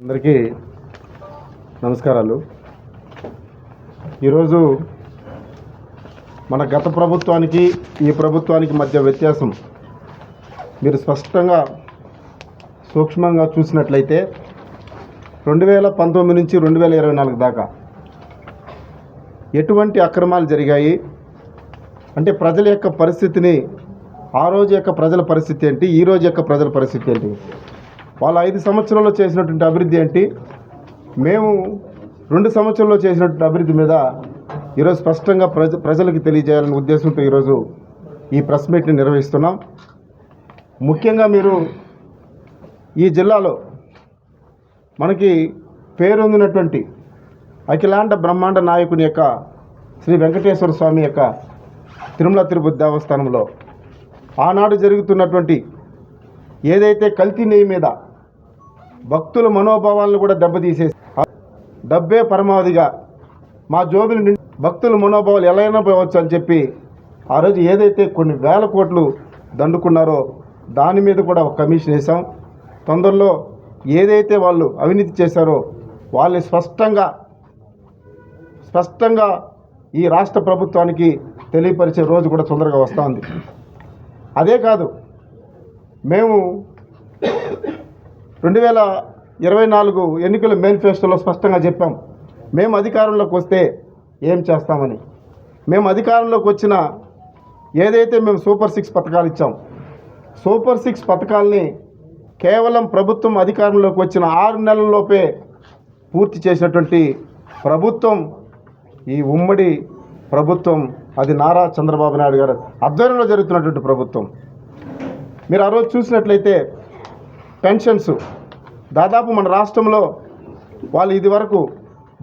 అందరికీ నమస్కారాలు. ఈరోజు మన గత ప్రభుత్వానికి ఈ ప్రభుత్వానికి మధ్య వ్యత్యాసం మీరు స్పష్టంగా సూక్ష్మంగా చూసినట్లయితే రెండు వేల పంతొమ్మిది నుంచి రెండు వేల ఇరవై నాలుగు దాకా ఎటువంటి అక్రమాలు జరిగాయి? అంటే ప్రజల యొక్క పరిస్థితిని ఆ రోజు యొక్క ప్రజల పరిస్థితి ఏంటి? ఈ రోజు యొక్క ప్రజల పరిస్థితి ఏంటి? వాళ్ళు ఐదు సంవత్సరాల్లో చేసినటువంటి అభివృద్ధి ఏంటి? మేము రెండు సంవత్సరాల్లో చేసినటువంటి అభివృద్ధి మీద ఈరోజు స్పష్టంగా ప్రజ ప్రజలకు తెలియజేయాలనే ఉద్దేశంతో ఈరోజు ఈ ప్రెస్ మీట్ని నిర్వహిస్తున్నాం. ముఖ్యంగా మీరు ఈ జిల్లాలో మనకి పేరొందినటువంటి అఖిలాండ బ్రహ్మాండ నాయకుని యొక్క శ్రీ వెంకటేశ్వర స్వామి యొక్క తిరుమల తిరుపతి దేవస్థానంలో ఆనాడు జరుగుతున్నటువంటి ఏదైతే కల్తీ నెయ్యి మీద భక్తుల మనోభావాలను కూడా దెబ్బతీసేసి డబ్బే పరమావధిగా మా జోబుల నుండి భక్తుల మనోభావాలు ఎలా అయినా పోవచ్చు అని చెప్పి ఆ రోజు ఏదైతే కొన్ని వేల కోట్లు దండుకున్నారో దాని మీద కూడా ఒక కమిషన్ వేసాం తొందరలో ఏదైతే వాళ్ళు అవినీతి చేశారో వాళ్ళని స్పష్టంగా స్పష్టంగా ఈ రాష్ట్ర ప్రభుత్వానికి తెలియపరిచే రోజు కూడా తొందరగా వస్తుంది అదే కాదు మేము రెండు వేల ఇరవై నాలుగు ఎన్నికల మేనిఫెస్టోలో స్పష్టంగా చెప్పాం. మేము అధికారంలోకి వస్తే ఏం చేస్తామని. మేము అధికారంలోకి వచ్చిన ఏదైతే మేము సూపర్ సిక్స్ పథకాలు ఇచ్చాం సూపర్ సిక్స్ పథకాల్ని కేవలం ప్రభుత్వం అధికారంలోకి వచ్చిన ఆరు నెలల్లోపే పూర్తి చేసినటువంటి ప్రభుత్వం ఈ ఉమ్మడి ప్రభుత్వం అది నారా చంద్రబాబు నాయుడు గారు ఆధ్వర్యంలో జరుగుతున్నటువంటి ప్రభుత్వం. మీరు ఆ రోజు చూసినట్లయితే పెన్షన్స్. దాదాపు మన రాష్ట్రంలో వాళ్ళు ఇది వరకు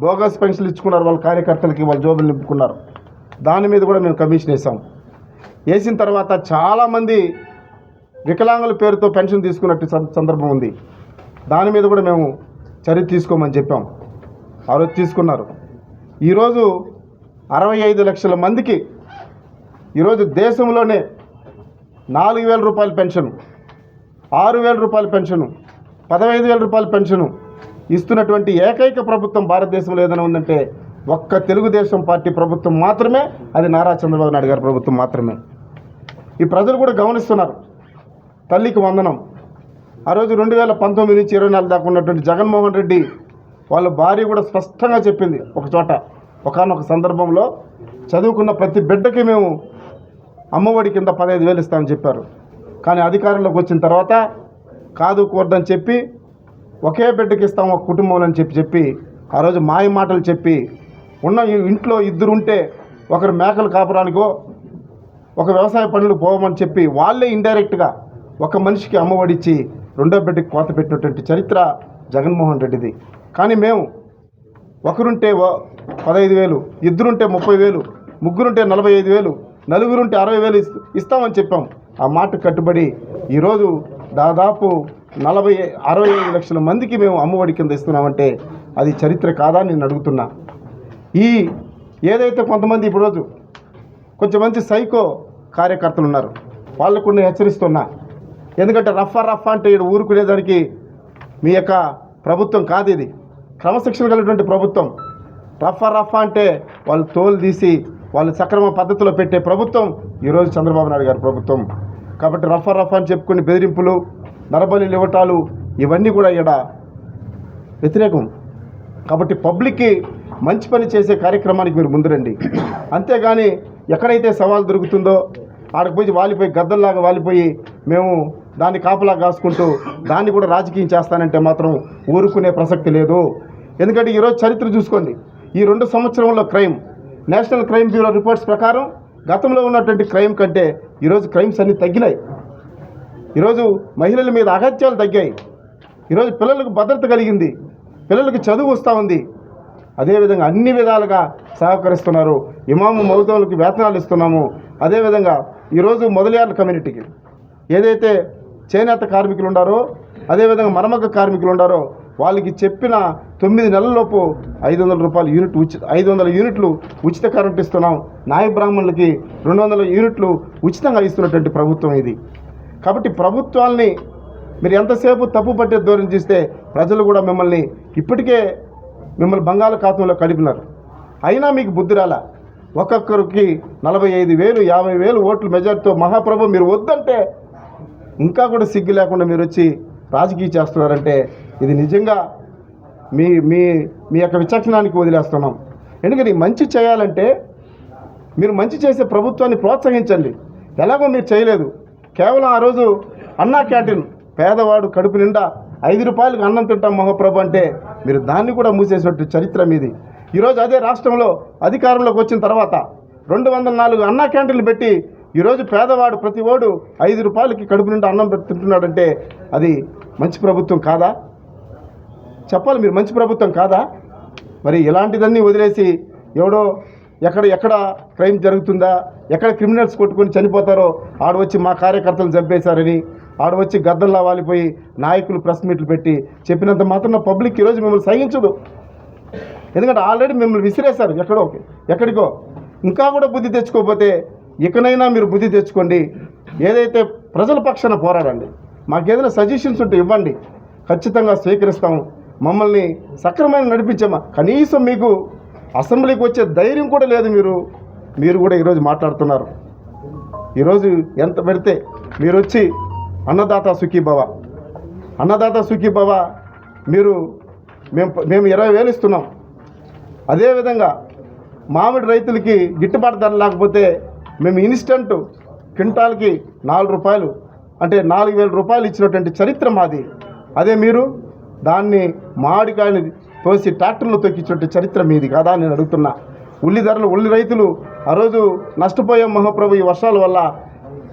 బోగస్ పెన్షన్లు ఇచ్చుకున్నారు వాళ్ళ కార్యకర్తలకి వాళ్ళ జోబులు నింపుకున్నారు. దాని మీద కూడా మేము కమిషన్ వేసాం. వేసిన తర్వాత చాలామంది వికలాంగుల పేరుతో పెన్షన్ తీసుకున్నట్టు సందర్భం ఉంది. దాని మీద కూడా మేము చర్య తీసుకోమని చెప్పాం. ఆ రోజు తీసుకున్నారు. ఈరోజు అరవై ఐదు లక్షల మందికి ఈరోజు దేశంలోనే నాలుగు వేల రూపాయల పెన్షన్. ఆరు వేల రూపాయల పెన్షను పదహైదు వేల రూపాయల పెన్షను ఇస్తున్నటువంటి ఏకైక ప్రభుత్వం భారతదేశంలో ఏదైనా ఉందంటే ఒక్క తెలుగుదేశం పార్టీ ప్రభుత్వం మాత్రమే అది నారా చంద్రబాబు నాయుడు గారి ప్రభుత్వం మాత్రమే. ఈ ప్రజలు కూడా గమనిస్తున్నారు. తల్లికి వందనం. ఆ రోజు రెండు వేల పంతొమ్మిది నుంచి ఇరవై నాలుగు దాకా ఉన్నటువంటి జగన్మోహన్ రెడ్డి వాళ్ళ భార్య కూడా స్పష్టంగా చెప్పింది ఒక చోట. ఒకనొక సందర్భంలో చదువుకున్న ప్రతి బిడ్డకి మేము అమ్మఒడి కింద పదహైదు వేలు ఇస్తామని చెప్పారు. కానీ అధికారంలోకి వచ్చిన తర్వాత కాదు కూడదని చెప్పి ఒకే బిడ్డకి ఇస్తాం ఒక కుటుంబంలో అని చెప్పి చెప్పి ఆ రోజు మాయ మాటలు చెప్పి ఉన్న ఇంట్లో ఇద్దరు ఉంటే ఒకరు మేకలు కాపురానికో ఒక వ్యవసాయ పనులు పోవమని చెప్పి వాళ్ళే ఇండైరెక్ట్గా ఒక మనిషికి అమ్మఒడిచ్చి రెండో బిడ్డకి కోత పెట్టినటువంటి చరిత్ర జగన్మోహన్ రెడ్డిది. కానీ మేము ఒకరుంటే పదహైదు వేలు ఇద్దరుంటే ముప్పై వేలు ముగ్గురుంటే నలభై ఐదు వేలు నలుగురుంటే అరవై వేలు ఇస్తామని చెప్పాం. ఆ మాట కట్టుబడి ఈరోజు దాదాపు నలభై అరవై ఐదు లక్షల మందికి మేము అమ్మఒడి కింద ఇస్తున్నామంటే అది చరిత్ర కాదా అని నేను అడుగుతున్నా. ఈ ఏదైతే కొంతమంది ఇప్పుడు రోజు కొంచెం మంచి సైకో కార్యకర్తలు ఉన్నారు వాళ్ళకు నేను హెచ్చరిస్తున్నా. ఎందుకంటే రఫా రఫా అంటే ఇక్కడ ఊరుకునేదానికి మీ యొక్క ప్రభుత్వం కాదు ఇది. క్రమశిక్షణ కలిగినటువంటి ప్రభుత్వం. రఫా రఫా అంటే వాళ్ళు తోలు తీసి వాళ్ళు సక్రమ పద్ధతిలో పెట్టే ప్రభుత్వం ఈరోజు చంద్రబాబు నాయుడు గారి ప్రభుత్వం. కాబట్టి రఫా రఫా అని చెప్పుకుని బెదిరింపులు నరబలి ఇవ్వటాలు ఇవన్నీ కూడా ఇక్కడ వ్యతిరేకం. కాబట్టి పబ్లిక్కి మంచి పని చేసే కార్యక్రమానికి మీరు ముందు రండి అంతేగాని ఎక్కడైతే సవాల్ దొరుకుతుందో ఆడకు పోయి వాలిపోయి గద్దల్లాగా వాలిపోయి మేము దాన్ని కాపలా కాసుకుంటూ దాన్ని కూడా రాజకీయం చేస్తానంటే మాత్రం ఊరుకునే ప్రసక్తి లేదు. ఎందుకంటే ఈరోజు చరిత్ర చూసుకోండి. ఈ రెండు సంవత్సరంలో crime national crime bureau reports ప్రకారం గతంలో ఉన్నటువంటి క్రైమ్ కంటే ఈరోజు క్రైమ్స్ అన్నీ తగ్గినాయి. ఈరోజు మహిళల మీద అగత్యాలు తగ్గాయి. ఈరోజు పిల్లలకు భద్రత కలిగింది. పిల్లలకు చదువు వస్తూ ఉంది. అదేవిధంగా అన్ని విధాలుగా సహకరిస్తున్నారు. ఇమాము మౌతములకు వేతనాలు ఇస్తున్నాము. అదేవిధంగా ఈరోజు మొదలయార్ల కమ్యూనిటీకి ఏదైతే చేనేత కార్మికులు ఉండారో అదేవిధంగా మరమగ్గ కార్మికులు ఉండారో వాళ్ళకి చెప్పిన తొమ్మిది నెలలలోపు ఐదు వందల రూపాయలు యూనిట్ ఉచిత ఐదు వందల యూనిట్లు ఉచిత కరెంట్ ఇస్తున్నాం. నాయ బ్రాహ్మణులకి రెండు వందల యూనిట్లు ఉచితంగా ఇస్తున్నటువంటి ప్రభుత్వం ఇది. కాబట్టి ప్రభుత్వాల్ని మీరు ఎంతసేపు తప్పు పట్టే ధోరణి చేస్తే ప్రజలు కూడా మిమ్మల్ని ఇప్పటికే మిమ్మల్ని బంగాళాఖాతంలో కడిపినారు. అయినా మీకు బుద్ధి రాలా? ఒక్కొక్కరికి నలభై ఐదు వేలు యాభై వేలు ఓట్లు మెజార్టీతో మహాప్రభు మీరు వద్దంటే ఇంకా కూడా సిగ్గు లేకుండా మీరు వచ్చి రాజకీయం చేస్తున్నారంటే ఇది నిజంగా మీ మీ మీ యొక్క విచక్షణానికి వదిలేస్తున్నాం. ఎందుకని మంచి చేయాలంటే మీరు మంచి చేసే ప్రభుత్వాన్ని ప్రోత్సహించండి. ఎలాగో మీరు చేయలేదు. కేవలం ఆ రోజు అన్నా క్యాంటీన్ పేదవాడు కడుపు నిండా ఐదు రూపాయలకు అన్నం తింటాం మహాప్రభు అంటే మీరు దాన్ని కూడా మూసేసినట్టు చరిత్ర మీది. ఈరోజు అదే రాష్ట్రంలో అధికారంలోకి వచ్చిన తర్వాత రెండు వందల నాలుగు అన్నా క్యాంటీన్లు పెట్టి ఈరోజు పేదవాడు ప్రతి ఓడు ఐదు రూపాయలకి కడుపు నిండా అన్నం తింటున్నాడంటే అది మంచి ప్రభుత్వం కాదా? చెప్పాలి మీరు మంచి ప్రభుత్వం కాదా? మరి ఇలాంటిదన్నీ వదిలేసి ఎవడో ఎక్కడ ఎక్కడ క్రైమ్ జరుగుతుందా ఎక్కడ క్రిమినల్స్ కొట్టుకొని చనిపోతారో ఆడ వచ్చి మా కార్యకర్తలు చంపేశారని ఆడ వచ్చి గద్దల్లా వాలిపోయి నాయకులు ప్రెస్ మీట్లు పెట్టి చెప్పినంత మాత్రం పబ్లిక్ ఈరోజు మిమ్మల్ని సహించదు ఎందుకంటే ఆల్రెడీ మిమ్మల్ని విసిరేశారు ఎక్కడో ఎక్కడికో. ఇంకా కూడా బుద్ధి తెచ్చుకోకపోతే ఇకనైనా మీరు బుద్ధి తెచ్చుకోండి. ఏదైతే ప్రజల పక్షాన పోరాడండి మాకేదైనా సజెషన్స్ ఉంటే ఇవ్వండి. ఖచ్చితంగా స్వీకరిస్తాము. మమ్మల్ని సక్రమైన నడిపించమ్మా కనీసం మీకు అసెంబ్లీకి వచ్చే ధైర్యం కూడా లేదు మీరు. మీరు కూడా ఈరోజు మాట్లాడుతున్నారు. ఈరోజు ఎంత పెడితే మీరు వచ్చి అన్నదాత సుఖీభవ అన్నదాత సుఖీభవ మీరు మేము మేము ఇరవై వేలు ఇస్తున్నాం. అదేవిధంగా మామిడి రైతులకి గిట్టుబాటు ధర లేకపోతే మేము ఇన్స్టంట్ క్వింటాల్కి నాలుగు రూపాయలు అంటే నాలుగు వేల రూపాయలు ఇచ్చినటువంటి చరిత్ర మాది. అదే మీరు దాన్ని మామిడికాయని తోసి ట్రాక్టర్లో తొక్కించినట్టు చరిత్ర మీది కాదా నేను అడుగుతున్నా. ఉల్లి ధరలు ఉల్లి రైతులు ఆ రోజు నష్టపోయాం మహాప్రభు ఈ వర్షాల వల్ల.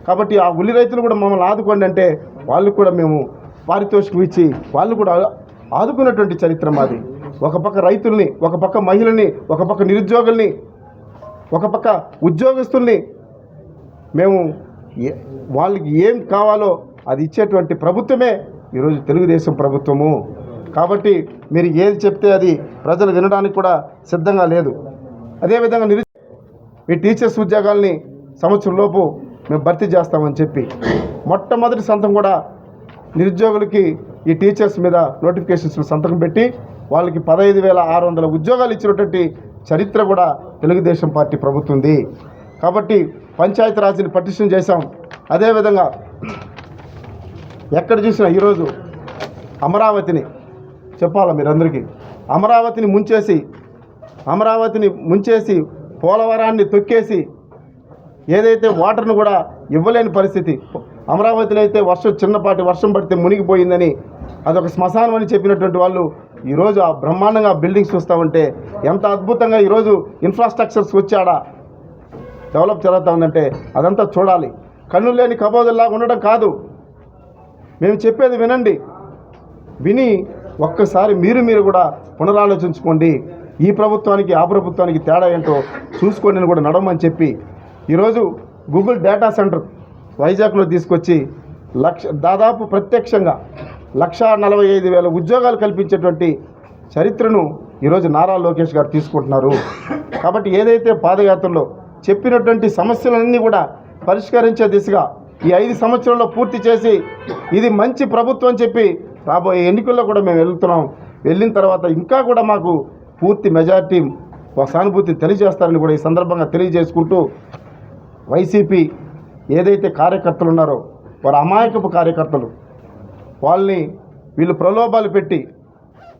కాబట్టి ఆ ఉల్లి రైతులు కూడా మమ్మల్ని ఆదుకోండి అంటే వాళ్ళు కూడా మేము పారితోషికం ఇచ్చి వాళ్ళు కూడా ఆదుకున్నటువంటి చరిత్ర మాది. ఒక పక్క రైతుల్ని ఒక పక్క మహిళల్ని ఒక పక్క నిరుద్యోగుల్ని ఒక పక్క ఉద్యోగస్తుల్ని మేము ఏ- వాళ్ళకి ఏం కావాలో అది ఇచ్చేటువంటి ప్రభుత్వమే ఈరోజు తెలుగుదేశం ప్రభుత్వము. కాబట్టి మీరు ఏది చెప్తే అది ప్రజలు వినడానికి కూడా సిద్ధంగా లేదు. అదేవిధంగా నిరు మీ టీచర్స్ ఉద్యోగాల్ని సంవత్సరంలోపు మేము భర్తీ చేస్తామని చెప్పి మొట్టమొదటి సంతకం కూడా నిరుద్యోగులకి ఈ టీచర్స్ మీద నోటిఫికేషన్స్లో సంతకం పెట్టి వాళ్ళకి పదహైదు వేల ఆరు వందల ఉద్యోగాలు ఇచ్చినటువంటి చరిత్ర కూడా తెలుగుదేశం పార్టీ ప్రభుత్వంది. కాబట్టి పంచాయతీరాజ్ని పటిష్టం చేశాం. అదేవిధంగా ఎక్కడ చూసినా ఈరోజు అమరావతిని చెప్పాలా మీరందరికీ? అమరావతిని ముంచేసి అమరావతిని ముంచేసి పోలవరాన్ని తొక్కేసి ఏదైతే వాటర్ను కూడా ఇవ్వలేని పరిస్థితి అమరావతిలో అయితే వర్షం చిన్నపాటి వర్షం పడితే మునిగిపోయిందని అదొక శ్మశానం అని చెప్పినటువంటి వాళ్ళు ఈరోజు ఆ బ్రహ్మాండంగా బిల్డింగ్స్ చూస్తూ ఉంటే ఎంత అద్భుతంగా ఈరోజు ఇన్ఫ్రాస్ట్రక్చర్స్ వచ్చాడా డెవలప్ జరుగుతూ ఉందంటే అదంతా చూడాలి. కన్ను లేని కబోదల్లాగా ఉండడం కాదు. మేము చెప్పేది వినండి. విని ఒక్కసారి మీరు మీరు కూడా పునరాలోచించుకోండి. ఈ ప్రభుత్వానికి ఆ ప్రభుత్వానికి తేడా ఏంటో చూసుకోండి అని కూడా నడవమని చెప్పి ఈరోజు గూగుల్ డేటా సెంటర్ వైజాగ్లో తీసుకొచ్చి లక్ష దాదాపు ప్రత్యక్షంగా లక్ష నలభై ఐదు వేల ఉద్యోగాలు కల్పించేటువంటి చరిత్రను ఈరోజు నారా లోకేష్ గారు తీసుకుంటున్నారు. కాబట్టి ఏదైతే పాదయాత్రలో చెప్పినటువంటి సమస్యలన్నీ కూడా పరిష్కరించే దిశగా ఈ ఐదు సంవత్సరాల్లో పూర్తి చేసి ఇది మంచి ప్రభుత్వం అని చెప్పి రాబోయే ఎన్నికల్లో కూడా మేము వెళ్తున్నాం. వెళ్ళిన తర్వాత ఇంకా కూడా మాకు పూర్తి మెజార్టీ ఒక సానుభూతిని తెలియజేస్తారని కూడా ఈ సందర్భంగా తెలియజేసుకుంటూ వైసీపీ ఏదైతే కార్యకర్తలు ఉన్నారో వారు అమాయకపు కార్యకర్తలు వాళ్ళని వీళ్ళు ప్రలోభాలు పెట్టి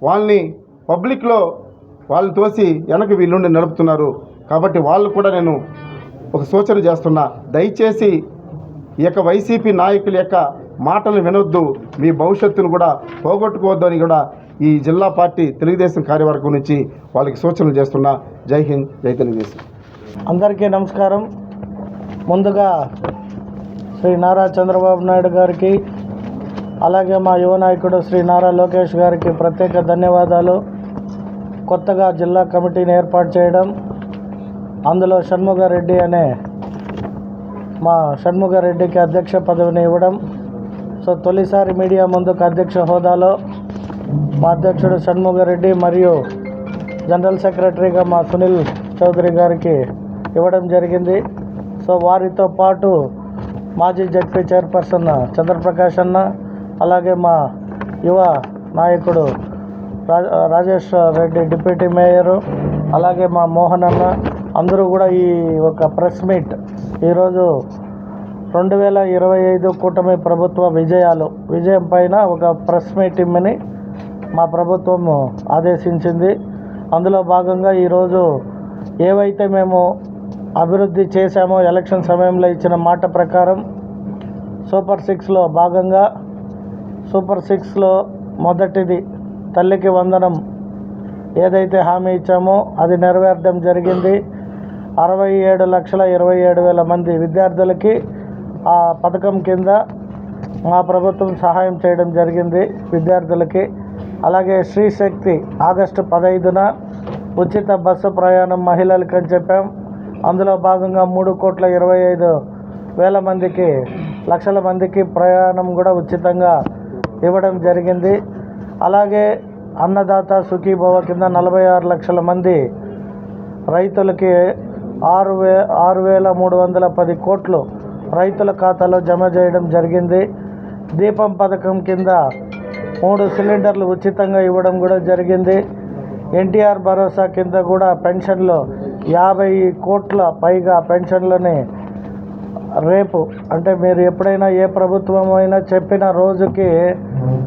వాళ్ళని పబ్లిక్లో వాళ్ళని తోసి వెనక వీళ్ళుండి నడుపుతున్నారు. కాబట్టి వాళ్ళు కూడా నేను ఒక సూచన చేస్తున్నా. దయచేసి ఈ యొక్క వైసీపీ నాయకుల యొక్క మాటలు వినొద్దు. మీ భవిష్యత్తును కూడా పోగొట్టుకోవద్దు అని కూడా ఈ జిల్లా పార్టీ తెలుగుదేశం కార్యవర్గం నుంచి వాళ్ళకి సూచనలు చేస్తున్నా జై హింద్ జై తెలుగుదేశం. అందరికీ నమస్కారం. ముందుగా శ్రీ నారా చంద్రబాబు నాయుడు గారికి అలాగే మా యువ నాయకుడు శ్రీ నారా లోకేష్ గారికి ప్రత్యేక ధన్యవాదాలు. కొత్తగా జిల్లా కమిటీని ఏర్పాటు చేయడం అందులో షణ్ముగారెడ్డి అనే మా షణ్ముఖరెడ్డికి అధ్యక్ష పదవిని ఇవ్వడం. సో తొలిసారి మీడియా ముందుకు అధ్యక్ష హోదాలో మా అధ్యక్షుడు షణ్ముఖరెడ్డి మరియు జనరల్ సెక్రటరీగా మా సునీల్ చౌదరి గారికి ఇవ్వడం జరిగింది. సో వారితో పాటు మాజీ జడ్పీ చైర్పర్సన్ చంద్రప్రకాష్ అన్న అలాగే మా యువ నాయకుడు రాజేష్ రెడ్డి డిప్యూటీ మేయరు అలాగే మా మోహన్ అన్న. అందరూ కూడా ఈ ఒక ప్రెస్ మీట్ ఈరోజు రెండు వేల ఇరవై ఐదు కూటమి ప్రభుత్వ విజయాలు. విజయం పైన ఒక ప్రెస్ మీటింగ్ని మా ప్రభుత్వం ఆదేశించింది. అందులో భాగంగా ఈరోజు ఏవైతే మేము అభివృద్ధి చేశామో ఎలక్షన్ సమయంలో ఇచ్చిన మాట ప్రకారం సూపర్ సిక్స్లో భాగంగా సూపర్ సిక్స్లో మొదటిది తల్లికి వందనం ఏదైతే హామీ ఇచ్చామో అది నెరవేర్చడం జరిగింది. అరవై ఏడు లక్షల ఇరవై ఏడు వేల మంది విద్యార్థులకి ఆ పథకం కింద మా ప్రభుత్వం సహాయం చేయడం జరిగింది విద్యార్థులకి. అలాగే శ్రీశక్తి ఆగస్టు పదహైదున ఉచిత బస్సు ప్రయాణం మహిళలకి అని చెప్పాం. అందులో భాగంగా మూడు కోట్ల ఇరవై ఐదు వేల మందికి లక్షల మందికి ప్రయాణం కూడా ఉచితంగా ఇవ్వడం జరిగింది. అలాగే అన్నదాత సుఖీభవ కింద నలభై ఆరు లక్షల మంది రైతులకి ఆరు వే ఆరు వేల మూడు వందల పది కోట్లు రైతుల ఖాతాలో జమ చేయడం జరిగింది. దీపం పథకం కింద మూడు సిలిండర్లు ఉచితంగా ఇవ్వడం కూడా జరిగింది. ఎన్టీఆర్ భరోసా కింద కూడా పెన్షన్లు యాభై కోట్ల పైగా పెన్షన్లని రేపు అంటే మీరు ఎప్పుడైనా ఏ ప్రభుత్వం అయినా చెప్పిన రోజుకి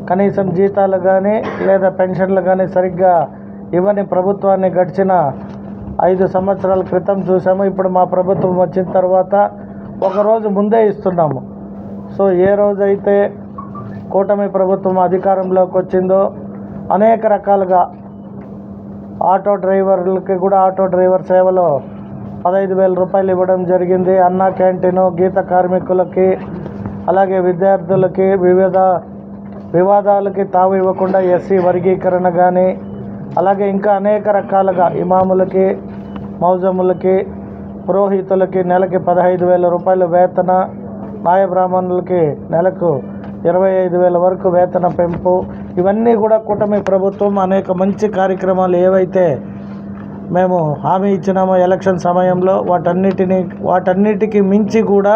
కనీసం జీతాలు కానీ లేదా పెన్షన్లు కానీ సరిగ్గా ఇవ్వని ప్రభుత్వాన్ని గడిచిన ఐదు సంవత్సరాల క్రితం చూసాము ఇప్పుడు మా ప్రభుత్వం వచ్చిన తర్వాత ఒకరోజు ముందే ఇస్తున్నాము. సో ఏ రోజైతే కూటమి ప్రభుత్వం అధికారంలోకి వచ్చిందో అనేక రకాలుగా ఆటో డ్రైవర్లకి కూడా ఆటో డ్రైవర్ సేవలో పదహైదు వేల రూపాయలు ఇవ్వడం జరిగింది. అన్న క్యాంటీను గీత కార్మికులకి అలాగే విద్యార్థులకి వివిధ వివాదాలకి తావు ఇవ్వకుండా ఎస్సీ వర్గీకరణ కానీ అలాగే ఇంకా అనేక రకాలుగా ఇమాములకి మౌజములకి పురోహితులకి నెలకి పదహైదు వేల రూపాయల వేతన నాయ బ్రాహ్మణులకి నెలకు ఇరవై ఐదు వేల వరకు వేతన పెంపు. ఇవన్నీ కూడా కూటమి ప్రభుత్వం అనేక మంచి కార్యక్రమాలు ఏవైతే మేము హామీ ఇచ్చినామో ఎలక్షన్ సమయంలో వాటన్నిటిని వాటన్నిటికీ మించి కూడా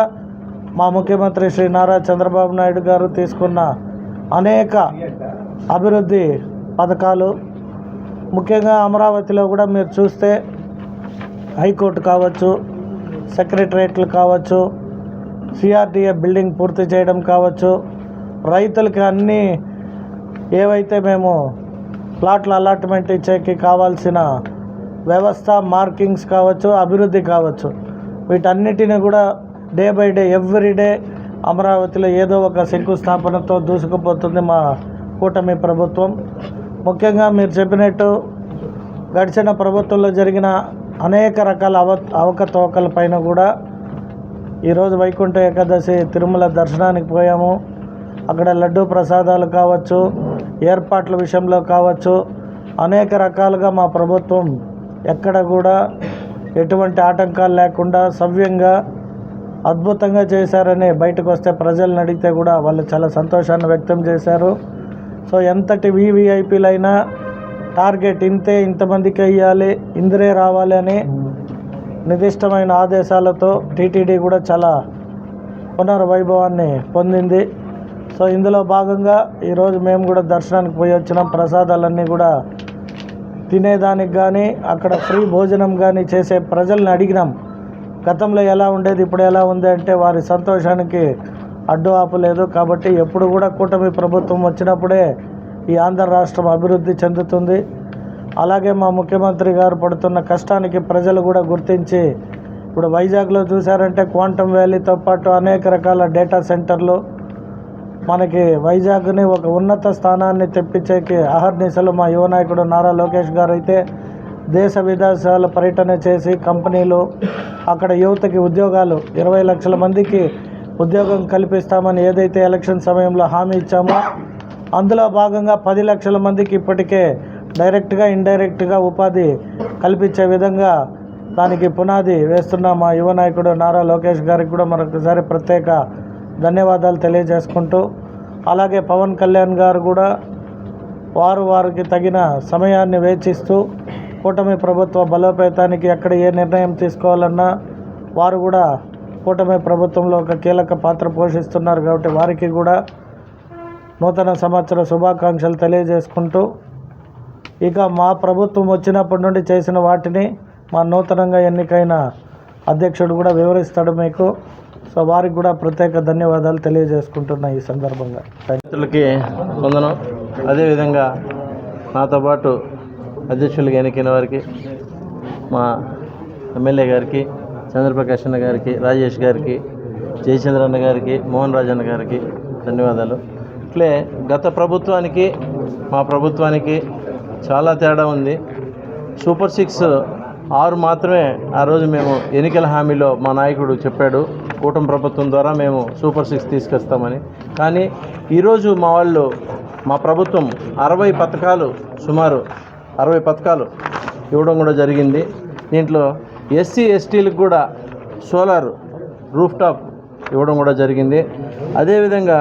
మా ముఖ్యమంత్రి శ్రీ నారా చంద్రబాబు నాయుడు గారు తీసుకున్న అనేక అభివృద్ధి పథకాలు. ముఖ్యంగా అమరావతిలో కూడా మీరు చూస్తే హైకోర్టు కావచ్చు సెక్రటరేట్లు కావచ్చు సిఆర్డిఏ బిల్డింగ్ పూర్తి చేయడం కావచ్చు రైతులకి అన్నీ ఏవైతే మేము ప్లాట్ల అలాట్మెంట్ ఇచ్చేకి కావాల్సిన వ్యవస్థ మార్కింగ్స్ కావచ్చు అభివృద్ధి కావచ్చు వీటన్నిటిని కూడా day by day every day అమరావతిలో ఏదో ఒక శంకుస్థాపనతో దూసుకుపోతుంది మా కూటమి ప్రభుత్వం. ముఖ్యంగా మీరు చెప్పినట్టు గడిచిన ప్రభుత్వంలో జరిగిన అనేక రకాల అవ అవకతవకల పైన కూడా ఈరోజు వైకుంఠ ఏకాదశి తిరుమల దర్శనానికి పోయాము. అక్కడ లడ్డూ ప్రసాదాలు కావచ్చు ఏర్పాట్ల విషయంలో కావచ్చు అనేక రకాలుగా మా ప్రభుత్వం ఎక్కడ కూడా ఎటువంటి ఆటంకాలు లేకుండా సవ్యంగా అద్భుతంగా చేశారని బయటకు వస్తే ప్రజలను అడిగితే కూడా వాళ్ళు చాలా సంతోషాన్ని వ్యక్తం చేశారు. సో ఎంతటి వీవీఐపీలైనా టార్గెట్ ఇంతే ఇంతమందికి వెయ్యాలి ఇందిరే రావాలి అని నిర్దిష్టమైన ఆదేశాలతో టీటీడీ కూడా చాలా పునర్వైభవాన్ని పొందింది. సో ఇందులో భాగంగా ఈరోజు మేము కూడా దర్శనానికి పోయి వచ్చినాం. ప్రసాదాలన్నీ కూడా తినేదానికి కానీ అక్కడ ఫ్రీ భోజనం కానీ చేసే ప్రజల్ని అడిగినాం. గతంలో ఎలా ఉండేది ఇప్పుడు ఎలా ఉంది అంటే వారి సంతోషానికి అడ్డు ఆపలేదు కాబట్టి ఎప్పుడు కూడా కూటమి ప్రభుత్వం వచ్చినప్పుడే ఈ ఆంధ్ర రాష్ట్రం అభివృద్ధి చెందుతుంది. అలాగే మా ముఖ్యమంత్రి గారు పడుతున్న కష్టానికి ప్రజలు కూడా గుర్తించి ఇప్పుడు వైజాగ్లో చూసారంటే క్వాంటమ్ వ్యాలీతో పాటు అనేక రకాల డేటా సెంటర్లు. మనకి వైజాగ్ని ఒక ఉన్నత స్థానాన్ని తెప్పించేకి అహర్నిశలు మా యువ నాయకుడు నారా లోకేష్ గారు అయితే దేశ విదేశాల పర్యటన చేసి కంపెనీలు అక్కడ యువతకి ఉద్యోగాలు ఇరవై లక్షల మందికి ఉద్యోగం కల్పిస్తామని ఏదైతే ఎలక్షన్ సమయంలో హామీ ఇచ్చామో అందులో భాగంగా పది లక్షల మందికి ఇప్పటికే డైరెక్ట్గా ఇండైరెక్ట్గా ఉపాధి కల్పించే విధంగా దానికి పునాది వేస్తున్న మా యువ నాయకుడు నారా లోకేష్ గారికి కూడా మరొకసారి ప్రత్యేక ధన్యవాదాలు తెలియజేసుకుంటూ అలాగే పవన్ కళ్యాణ్ గారు కూడా వారు వారికి తగిన సమయాన్ని వేచిస్తూ కూటమి ప్రభుత్వ బలోపేతానికి ఎక్కడ ఏ నిర్ణయం తీసుకోవాలన్నా వారు కూడా కూటమి ప్రభుత్వంలో ఒక కీలక పాత్ర పోషిస్తున్నారు కాబట్టి వారికి కూడా నూతన సంవత్సర శుభాకాంక్షలు తెలియజేసుకుంటూ ఇక మా ప్రభుత్వం వచ్చినప్పటి నుండి చేసిన వాటిని మా నూతనంగా ఎన్నికైన అధ్యక్షుడు కూడా వివరిస్తాడు మీకు. సో వారికి కూడా ప్రత్యేక ధన్యవాదాలు తెలియజేసుకుంటున్నా ఈ సందర్భంగా. రైతులకి వందనం. అదేవిధంగా నాతో పాటు అధ్యక్షులుగా ఎన్నికైన వారికి మా ఎమ్మెల్యే గారికి చంద్రప్రకాష్ అన్న గారికి రాజేష్ గారికి జయచంద్ర అన్న గారికి మోహన్ రాజన్న గారికి ధన్యవాదాలు. అట్లే గత ప్రభుత్వానికి మా ప్రభుత్వానికి చాలా తేడా ఉంది. సూపర్ సిక్స్ ఆరు మాత్రమే ఆ రోజు మేము ఎన్నికల హామీలో మా నాయకుడు చెప్పాడు. కూటమి ప్రభుత్వం ద్వారా మేము సూపర్ సిక్స్ తీసుకొస్తామని. కానీ ఈరోజు మా వాళ్ళు మా ప్రభుత్వం అరవై పథకాలు సుమారు అరవై పథకాలు ఇవ్వడం కూడా జరిగింది. దీంట్లో ఎస్సీ ఎస్టీలకు కూడా సోలార్ రూఫ్ టాప్ ఇవ్వడం కూడా జరిగింది. అదేవిధంగా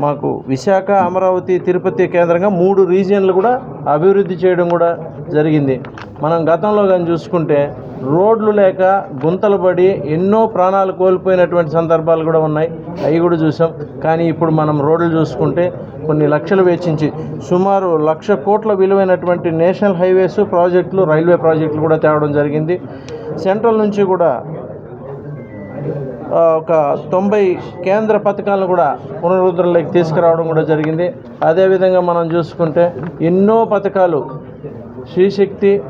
మాకు విశాఖ అమరావతి తిరుపతి కేంద్రంగా మూడు రీజియన్లు కూడా అభివృద్ధి చేయడం కూడా జరిగింది. మనం గతంలో కానీ చూసుకుంటే రోడ్లు లేక గుంతలు పడి ఎన్నో ప్రాణాలు కోల్పోయినటువంటి సందర్భాలు కూడా ఉన్నాయి. అవి కూడా చూసాం. కానీ ఇప్పుడు మనం రోడ్లు చూసుకుంటే కొన్ని లక్షలు వెచ్చించి సుమారు లక్ష కోట్ల విలువైనటువంటి నేషనల్ హైవేస్ ప్రాజెక్టులు రైల్వే ప్రాజెక్టులు కూడా తేవడం జరిగింది. సెంట్రల్ నుంచి కూడా ఒక తొంభై కేంద్ర పథకాలను కూడా పునరుద్ధరణలోకి తీసుకురావడం కూడా జరిగింది. అదేవిధంగా మనం చూసుకుంటే ఎన్నో పథకాలు శ్రీశక్తి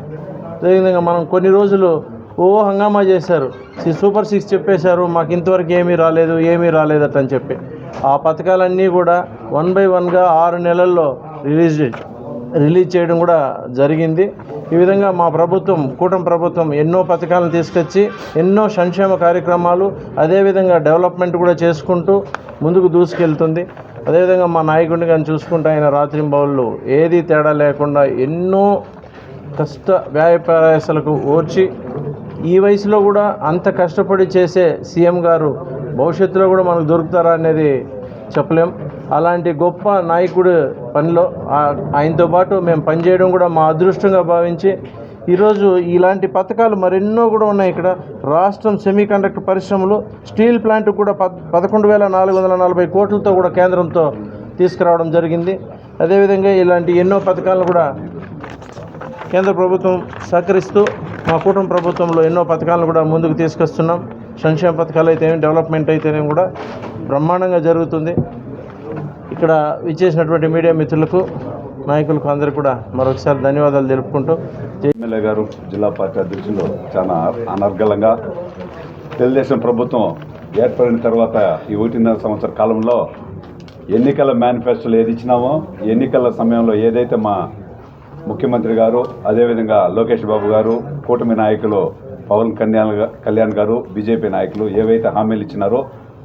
అదేవిధంగా మనం కొన్ని రోజులు ఓ హంగామా చేశారు. సూపర్ సిక్స్ చెప్పేశారు మాకు ఇంతవరకు ఏమీ రాలేదు ఏమీ రాలేదట అని చెప్పి. ఆ పథకాలన్నీ కూడా వన్ బై వన్గా ఆరు నెలల్లో రిలీజ్ రిలీజ్ చేయడం కూడా జరిగింది. ఈ విధంగా మా ప్రభుత్వం కూటమి ప్రభుత్వం ఎన్నో పథకాలను తీసుకొచ్చి ఎన్నో సంక్షేమ కార్యక్రమాలు అదేవిధంగా డెవలప్మెంట్ కూడా చేసుకుంటూ ముందుకు దూసుకెళ్తుంది. అదేవిధంగా మా నాయకుడిని కానీ చూసుకుంటే ఆయన రాత్రింబౌళ్ళు ఏది తేడా లేకుండా ఎన్నో కష్ట వ్యాయప్రయాసలకు ఓర్చి ఈ వయసులో కూడా అంత కష్టపడి చేసే సీఎం గారు భవిష్యత్తులో కూడా మనకు దొరుకుతారా అనేది చెప్పలేం. అలాంటి గొప్ప నాయకుడు పనిలో ఆయనతో పాటు మేము పనిచేయడం కూడా మా అదృష్టంగా భావించి ఈరోజు ఇలాంటి పథకాలు మరెన్నో కూడా ఉన్నాయి ఇక్కడ. రాష్ట్రం సెమీకండక్టర్ పరిశ్రమలు స్టీల్ ప్లాంట్ కూడా పదకొండు వేల నాలుగు వందల నలభై కోట్లతో కూడా కేంద్రంతో తీసుకురావడం జరిగింది. అదేవిధంగా ఇలాంటి ఎన్నో పథకాలను కూడా కేంద్ర ప్రభుత్వం సహకరిస్తూ మా కూటమి ప్రభుత్వంలో ఎన్నో పథకాలను కూడా ముందుకు తీసుకొస్తున్నాం. సంక్షేమ పథకాలు అయితేనేమి డెవలప్మెంట్ అయితేనేమి కూడా బ్రహ్మాండంగా జరుగుతుంది. ఇక్కడ విచ్చేసినటువంటి మీడియా మిత్రులకు నాయకులకు అందరికీ కూడా మరొకసారి ధన్యవాదాలు తెలుపుకుంటూ ఎమ్మెల్యే గారు జిల్లా పార్టీ అధ్యక్షులు చాలా అనర్గలంగా తెలుగుదేశం ప్రభుత్వం ఏర్పడిన తర్వాత ఈ ఒకటిన్నర సంవత్సర కాలంలో ఎన్నికల మేనిఫెస్టోలు ఏది ఇచ్చినామో ఎన్నికల సమయంలో ఏదైతే మా ముఖ్యమంత్రి గారు అదేవిధంగా లోకేష్ బాబు గారు కూటమి నాయకులు పవన్ కళ్యాణ్ కళ్యాణ్ గారు బీజేపీ నాయకులు ఏవైతే హామీలు ఇచ్చినారో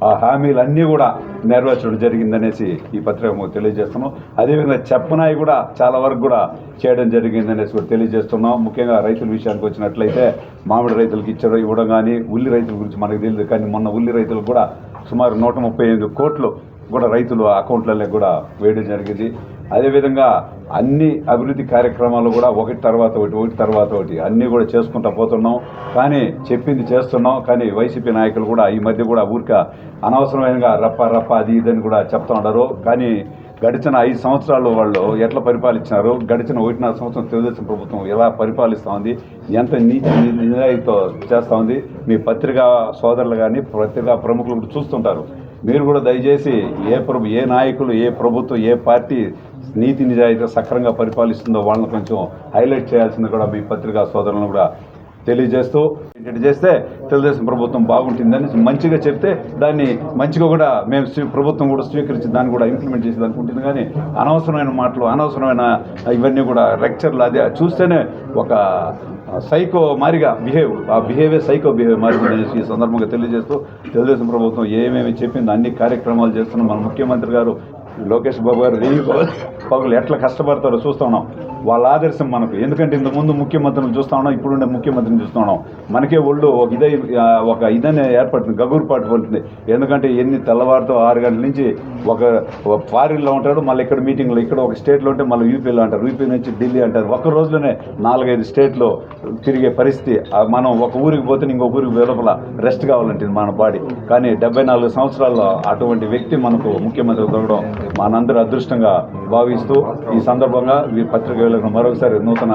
ఆ హామీలన్నీ కూడా నెరవేర్చడం జరిగిందనేసి ఈ పత్రిక తెలియజేస్తున్నాం. అదేవిధంగా చెప్పనాయి కూడా చాలా వరకు కూడా చేయడం జరిగిందనేసి కూడా తెలియజేస్తున్నాం. ముఖ్యంగా రైతుల విషయానికి వచ్చినట్లయితే మామిడి రైతులకు ఇచ్చారు ఇవ్వడం కానీ ఉల్లి రైతుల గురించి మనకు తెలియదు కానీ మొన్న ఉల్లి రైతులకు కూడా సుమారు నూట ముప్పై ఎనిమిది కోట్లు కూడా రైతులు అకౌంట్లలో కూడా వేయడం జరిగింది. అదేవిధంగా అన్ని అభివృద్ధి కార్యక్రమాలు కూడా ఒకటి తర్వాత ఒకటి ఒకటి తర్వాత ఒకటి అన్నీ కూడా చేసుకుంటూ పోతున్నాం. కానీ చెప్పింది చేస్తున్నాం. కానీ వైసీపీ నాయకులు కూడా ఈ మధ్య కూడా ఊరిక అనవసరమైనగా రప్ప రప్ప అది ఇదని కూడా చెప్తా ఉండరు కానీ గడిచిన ఐదు సంవత్సరాలు వాళ్ళు ఎట్లా పరిపాలించినారు? గడిచిన ఒకటిన్నర సంవత్సరం తెలుగుదేశం ప్రభుత్వం ఎలా పరిపాలిస్తూ ఉంది? ఎంత నీతి నిజాయితీతో చేస్తూ ఉంది? మీ పత్రికా సోదరులు కానీ పత్రికా ప్రముఖులు కూడా చూస్తుంటారు. మీరు కూడా దయచేసి ఏ ప్రభు ఏ నాయకులు ఏ ప్రభుత్వం ఏ పార్టీ నీతి నిజాయితీ సక్రంగా పరిపాలిస్తుందో వాళ్ళని కొంచెం హైలైట్ చేయాల్సింది కూడా మీ పత్రికా సోదరులను కూడా తెలియజేస్తూ చేస్తే తెలుగుదేశం ప్రభుత్వం బాగుంటుందని మంచిగా చెప్తే దాన్ని మంచిగా కూడా మేము స్వీ- ప్రభుత్వం కూడా స్వీకరించి దాన్ని కూడా ఇంప్లిమెంట్ చేసి అనుకుంటుంది కానీ అనవసరమైన మాటలు అనవసరమైన ఇవన్నీ కూడా లెక్చర్లు అదే చూస్తేనే ఒక సైకో మారిగా బిహేవ్ ఆ బిహేవియర్ సైకో బిహేవ్ మారిందని ఈ సందర్భంగా తెలియజేస్తూ తెలుగుదేశం ప్రభుత్వం ఏమేమి చెప్పిందో అన్ని కార్యక్రమాలు చేస్తున్నాం. మన ముఖ్యమంత్రి గారు లోకేష్ బాబు గారు రేయి పగలు ఎట్లా కష్టపడతారో చూస్తున్నాం వాళ్ళ ఆదర్శం మనకు. ఎందుకంటే ఇంతకుముందు ముఖ్యమంత్రిని చూస్తా ఉన్నాం ఇప్పుడుండే ముఖ్యమంత్రిని చూస్తూ ఉన్నాం. మనకే ఒళ్ళు ఒక ఇదే ఒక ఇదనే ఏర్పడుతుంది గగురుపాటు పడుతుంది ఎందుకంటే ఎన్ని తెల్లవారితో ఆరు గంటల నుంచి ఒక ఫారిన్లో ఉంటాడు మళ్ళీ ఇక్కడ మీటింగ్లో ఇక్కడ ఒక స్టేట్లో ఉంటే మళ్ళీ యూపీలో అంటారు యూపీ నుంచి ఢిల్లీ అంటారు. ఒక్క రోజులోనే నాలుగైదు స్టేట్లో తిరిగే పరిస్థితి. మనం ఒక ఊరికి పోతే ఇంకో ఊరికి వెలుపల రెస్ట్ కావాలంటే మన బాడీ. కానీ డెబ్బై నాలుగు సంవత్సరాల్లో అటువంటి వ్యక్తి మనకు ముఖ్యమంత్రి దొరకడం మనందరూ అదృష్టంగా భావిస్తూ ఈ సందర్భంగా పత్రిక ప్రజలకు మరొకసారి నూతన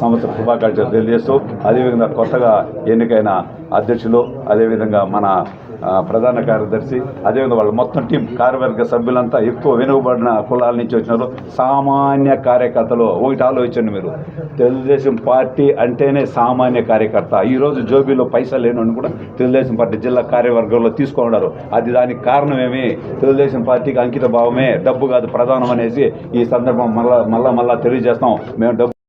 సంవత్సర శుభాకాంక్షలు తెలియజేస్తూ అదేవిధంగా కొత్తగా ఎన్నికైన అధ్యక్షులు అదేవిధంగా మన ప్రధాన కార్యదర్శి అదేవిధంగా వాళ్ళు మొత్తం టీం కార్యవర్గ సభ్యులంతా ఎక్కువ వెనుకబడిన కులాల నుంచి వచ్చినారు. సామాన్య కార్యకర్తలు ఒకటి ఆలోచించండి మీరు. తెలుగుదేశం పార్టీ అంటేనే సామాన్య కార్యకర్త. ఈరోజు జోబీలో పైసలు లేనని కూడా తెలుగుదేశం పార్టీ జిల్లా కార్యవర్గంలో తీసుకున్నారు అది దానికి కారణమేమి తెలుగుదేశం పార్టీకి అంకిత భావమే. డబ్బు కాదు ప్రధానం అనేసి ఈ సందర్భం మళ్ళా మళ్ళా మళ్ళా తెలియజేస్తాం. మేము డబ్బు